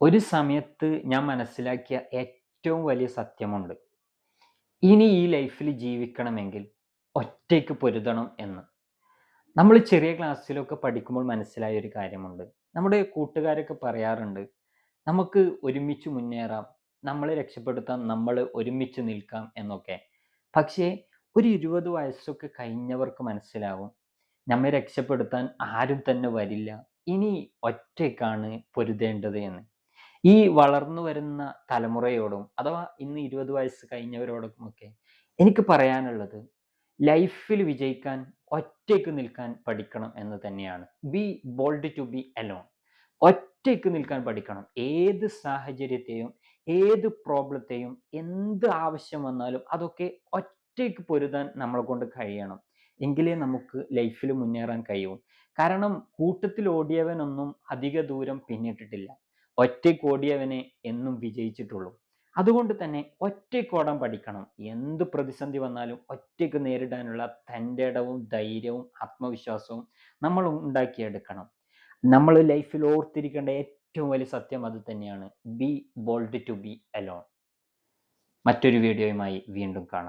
ഒരു സമയത്ത് ഞാൻ മനസ്സിലാക്കിയ ഏറ്റവും വലിയ സത്യമുണ്ട്. ഇനി ഈ ലൈഫിൽ ജീവിക്കണമെങ്കിൽ ഒറ്റയ്ക്ക് പൊരുതണം എന്ന്. നമ്മൾ ചെറിയ ക്ലാസ്സിലൊക്കെ പഠിക്കുമ്പോൾ മനസ്സിലായ ഒരു കാര്യമുണ്ട്. നമ്മുടെ കൂട്ടുകാരൊക്കെ പറയാറുണ്ട് നമുക്ക് ഒരുമിച്ച് മുന്നേറാം നമ്മളെ രക്ഷപ്പെടുത്താം നമ്മൾ ഒരുമിച്ച് നിൽക്കാം എന്നൊക്കെ. പക്ഷേ ഒരു ഇരുപത് വയസ്സൊക്കെ കഴിഞ്ഞവർക്ക് മനസ്സിലാവും നമ്മെ രക്ഷപ്പെടുത്താൻ ആരും തന്നെ വരില്ല ഇനി ഒറ്റയ്ക്കാണ് പൊരുതേണ്ടത് എന്ന്. ഈ വളർന്നു വരുന്ന തലമുറയോടും അഥവാ ഇന്ന് ഇരുപത് വയസ്സ് കഴിഞ്ഞവരോടും ഒക്കെ എനിക്ക് പറയാനുള്ളത് ലൈഫിൽ വിജയിക്കാൻ ഒറ്റയ്ക്ക് നിൽക്കാൻ പഠിക്കണം എന്ന് തന്നെയാണ്. Be bold to be alone ഒറ്റയ്ക്ക് നിൽക്കാൻ പഠിക്കണം. ഏത് സാഹചര്യത്തെയും ഏത് പ്രോബ്ലത്തെയും എന്ത് ആവശ്യം വന്നാലും അതൊക്കെ ഒറ്റയ്ക്ക് പൊരുതാൻ നമ്മളെ കൊണ്ട് കഴിയണം. എങ്കിലേ നമുക്ക് ലൈഫിൽ മുന്നേറാൻ കഴിയൂ. കാരണം കൂട്ടത്തിൽ ഓടിയവനൊന്നും അധിക ദൂരം പിന്നിട്ടിട്ടില്ല. ഒറ്റയ്ക്ക് ഓടിയവനെ എന്നും വിജയിച്ചിട്ടുള്ളൂ. അതുകൊണ്ട് തന്നെ ഒറ്റക്കോടം പഠിക്കണം. എന്ത് പ്രതിസന്ധി വന്നാലും ഒറ്റയ്ക്ക് നേരിടാനുള്ള തന്റെ ഇടവും ധൈര്യവും ആത്മവിശ്വാസവും നമ്മൾ ഉണ്ടാക്കിയെടുക്കണം. നമ്മൾ ലൈഫിൽ ഓർത്തിരിക്കേണ്ട ഏറ്റവും വലിയ സത്യം അത് തന്നെയാണ്. Be bold to be alone മറ്റൊരു വീഡിയോയുമായി വീണ്ടും കാണാം.